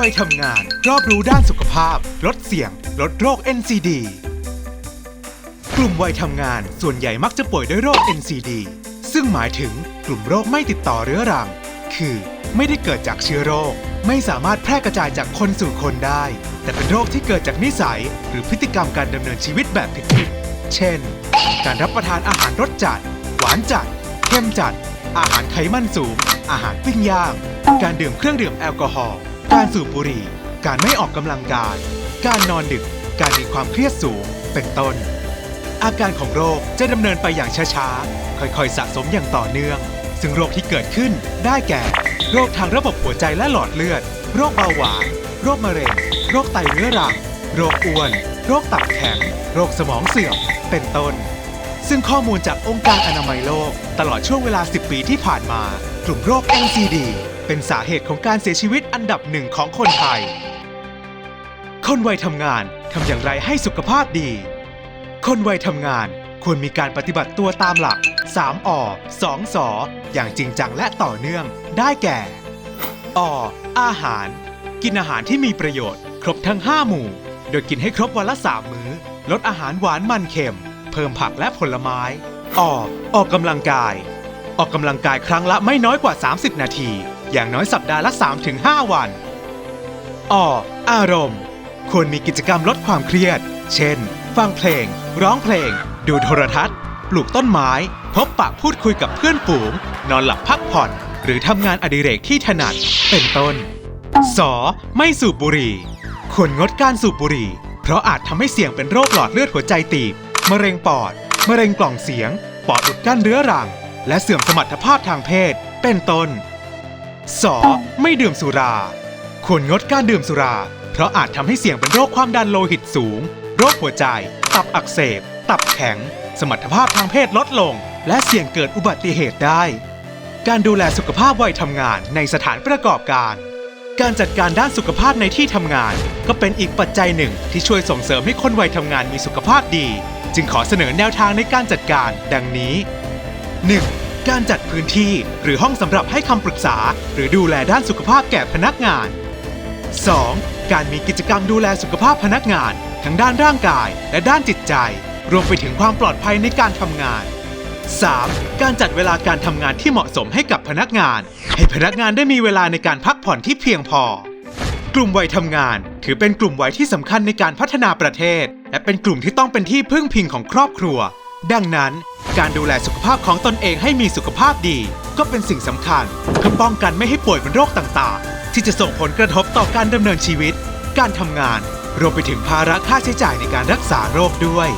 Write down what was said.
วัยทำงาน รอบรู้ด้านสุขภาพ ลดเสี่ยง ลดโรค NCD กลุ่มวัยทำงานส่วนใหญ่มักจะป่วยด้วยโรค NCD ซึ่งหมายถึงกลุ่มโรคไม่ติดต่อเรื้อรัง คือไม่ได้เกิดจากเชื้อโรค ไม่สามารถแพร่กระจายจากคนสู่คนได้ แต่เป็นโรคที่เกิดจากนิสัย หรือพฤติกรรมการดำเนินชีวิตแบบผิดๆ เช่น การรับประทานอาหารรสจัด หวานจัด เข้มจัด อาหารไขมันสูง อาหารปิ้งย่าง การดื่มเครื่องดื่มแอลกอฮอล์ การสูบบุหรี่ การไม่ออกกำลังกาย การนอนดึก การมีความเครียดสูง เป็นต้น อาการของโรคจะดำเนินไปอย่างช้าๆ ค่อยๆ สะสมอย่างต่อเนื่อง ซึ่งโรคที่เกิดขึ้นได้แก่ โรคทางระบบหัวใจและหลอดเลือด โรคเบาหวาน โรคมะเร็ง โรคไตเรื้อรัง โรคอ้วน โรคตับแข็ง โรคสมองเสื่อม เป็นต้นซึ่งข้อมูลจากองค์การอนามัยโลก ตลอดช่วงเวลา 10 ปีที่ผ่านมา กลุ่มโรค NCD เป็นสาเหตุของการเสียชีวิตอันดับหนึ่งของคนไทย คนวัยทำงานทำอย่างไรให้สุขภาพดี คนวัยทำงานควรมีการปฏิบัติตัวตามหลัก 3อ2สออย่างจริงจังและต่อเนื่อง ได้แก่ อ อาหาร กินอาหารที่มีประโยชน์ ครบทั้ง 5 หมู่ โดยกินให้ครบวันละ 3 มื้อ ลดอาหารหวานมันเค็ม เพิ่มผักและผลไม้ อ ออกกำลังกาย ออกกำลังกายครั้งละไม่น้อยกว่า 30 นาที อย่างน้อยสัปดาห์ละ 3-5 วันออารมณ์ ควรมีกิจกรรมลดความเครียด เช่น ฟังเพลง ร้องเพลง ดูโทรทัศน์ ปลูกต้นไม้ พบปะพูดคุยกับเพื่อนฝูง นอนหลับพักผ่อน หรือทำงานอดิเรกที่ถนัด เป็นต้นสไม่สูบบุหรี่ ควรงดการสูบบุหรี่ เพราะอาจทำให้เสี่ยงเป็นโรคหลอดเลือดหัวใจตีบ มะเร็งปอด มะเร็งกล่องเสียง ปอดอุดกั้นเรื้อรัง และเสื่อมสมรรถภาพทางเพศ เป็นต้น สไม่ดื่มสุรา ควรงดการดื่มสุรา เพราะอาจทำให้เสี่ยงเป็นโรคความดันโลหิตสูง โรคหัวใจ ตับอักเสบ ตับแข็ง สมรรถภาพทางเพศลดลง และเสี่ยงเกิดอุบัติเหตุได้ การดูแลสุขภาพวัยทำงานในสถานประกอบการ การจัดการด้านสุขภาพในที่ทำงาน ก็เป็นอีกปัจจัยหนึ่งที่ช่วยส่งเสริมให้คนวัยทำงานมีสุขภาพดี จึงขอเสนอแนวทางในการจัดการ ดังนี้ 1. การจัดพื้นที่หรือห้องสำหรับให้คำปรึกษา หรือดูแลด้านสุขภาพแก่พนักงาน 2. การมีกิจกรรมดูแลสุขภาพพนักงาน ทั้งด้านร่างกายและด้านจิตใจ รวมไปถึงความปลอดภัยในการทำงาน 3. การจัดเวลาการทำงานที่เหมาะสมให้กับพนักงาน ให้พนักงานได้มีเวลาในการพักผ่อนที่เพียงพอ กลุ่มวัยทำงาน ถือเป็นกลุ่มวัยที่สำคัญในการพัฒนาประเทศ และเป็นกลุ่มที่ต้องเป็นที่พึ่งพิงของครอบครัว ดังนั้น การดูแลสุขภาพของตนเองให้มีสุขภาพดี ก็เป็นสิ่งสำคัญเพื่อป้องกันไม่ให้ป่วยเป็นโรคต่างๆ ที่จะส่งผลกระทบต่อการดำเนินชีวิต การทำงาน รวมไปถึงภาระค่าใช้จ่ายในการรักษาโรคด้วย